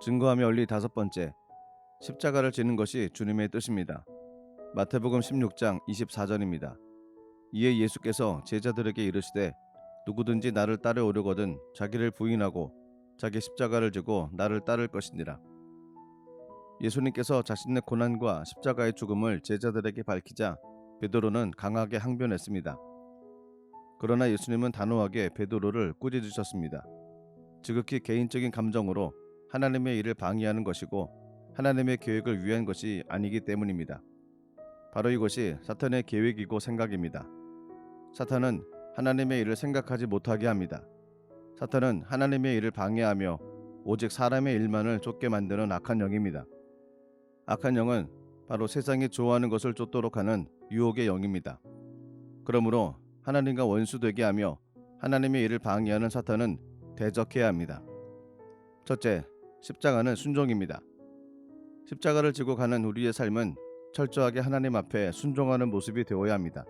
증거하며 올리 다섯 번째 십자가를 지는 것이 주님의 뜻입니다. 마태복음 16장 24절입니다. 이에 예수께서 제자들에게 이르시되 누구든지 나를 따르오려거든 자기를 부인하고 자기 십자가를 지고 나를 따를 것이니라. 예수님께서 자신의 고난과 십자가의 죽음을 제자들에게 밝히자 베드로는 강하게 항변했습니다. 그러나 예수님은 단호하게 베드로를 꾸짖으셨습니다. 지극히 개인적인 감정으로 하나님의 일을 방해하는 것이고 하나님의 계획을 위한 것이 아니기 때문입니다. 바로 이것이 사탄의 계획이고 생각입니다. 사탄은 하나님의 일을 생각하지 못하게 합니다. 사탄은 하나님의 일을 방해하며 오직 사람의 일만을 쫓게 만드는 악한 영입니다. 악한 영은 바로 세상이 좋아하는 것을 쫓도록 하는 유혹의 영입니다. 그러므로 하나님과 원수되게 하며 하나님의 일을 방해하는 사탄은 대적해야 합니다. 첫째, 십자가는 순종입니다. 십자가를 지고 가는 우리의 삶은 철저하게 하나님 앞에 순종하는 모습이 되어야 합니다.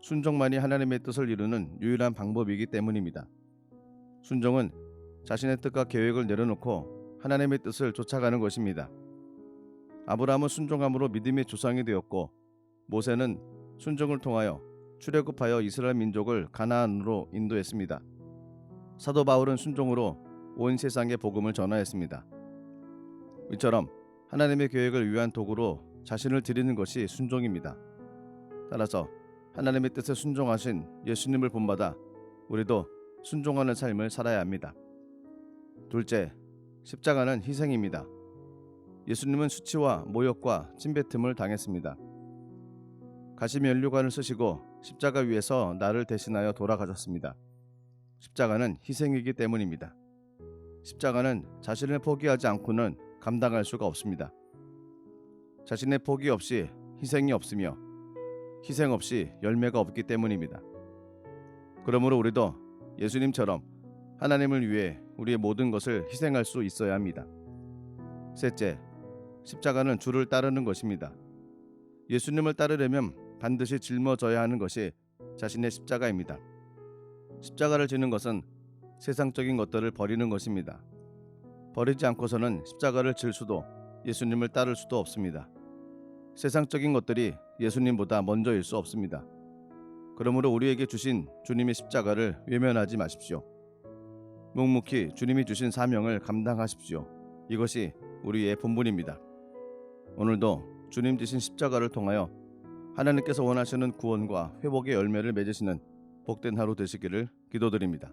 순종만이 하나님의 뜻을 이루는 유일한 방법이기 때문입니다. 순종은 자신의 뜻과 계획을 내려놓고 하나님의 뜻을 쫓아가는 것입니다. 아브라함은 순종함으로 믿음의 조상이 되었고 모세는 순종을 통하여 출애굽하여 이스라엘 민족을 가나안으로 인도했습니다. 사도 바울은 순종으로 온 세상에 복음을 전하였습니다. 이처럼 하나님의 계획을 위한 도구로 자신을 드리는 것이 순종입니다. 따라서 하나님의 뜻에 순종하신 예수님을 본받아 우리도 순종하는 삶을 살아야 합니다. 둘째, 십자가는 희생입니다. 예수님은 수치와 모욕과 침뱉음을 당했습니다. 가시미 연료관을 쓰시고 십자가 위에서 나를 대신하여 돌아가셨습니다. 십자가는 희생이기 때문입니다. 십자가는 자신을 포기하지 않고는 감당할 수가 없습니다. 자신의 포기 없이 희생이 없으며 희생 없이 열매가 없기 때문입니다. 그러므로 우리도 예수님처럼 하나님을 위해 우리의 모든 것을 희생할 수 있어야 합니다. 셋째, 십자가는 주를 따르는 것입니다. 예수님을 따르려면 반드시 짊어져야 하는 것이 자신의 십자가입니다. 십자가를 지는 것은 세상적인 것들을 버리는 것입니다. 버리지 않고서는 십자가를 질 수도 예수님을 따를 수도 없습니다. 세상적인 것들이 예수님보다 먼저일 수 없습니다. 그러므로 우리에게 주신 주님의 십자가를 외면하지 마십시오. 묵묵히 주님이 주신 사명을 감당하십시오. 이것이 우리의 본분입니다. 오늘도 주님 지신 십자가를 통하여 하나님께서 원하시는 구원과 회복의 열매를 맺으시는 복된 하루 되시기를 기도드립니다.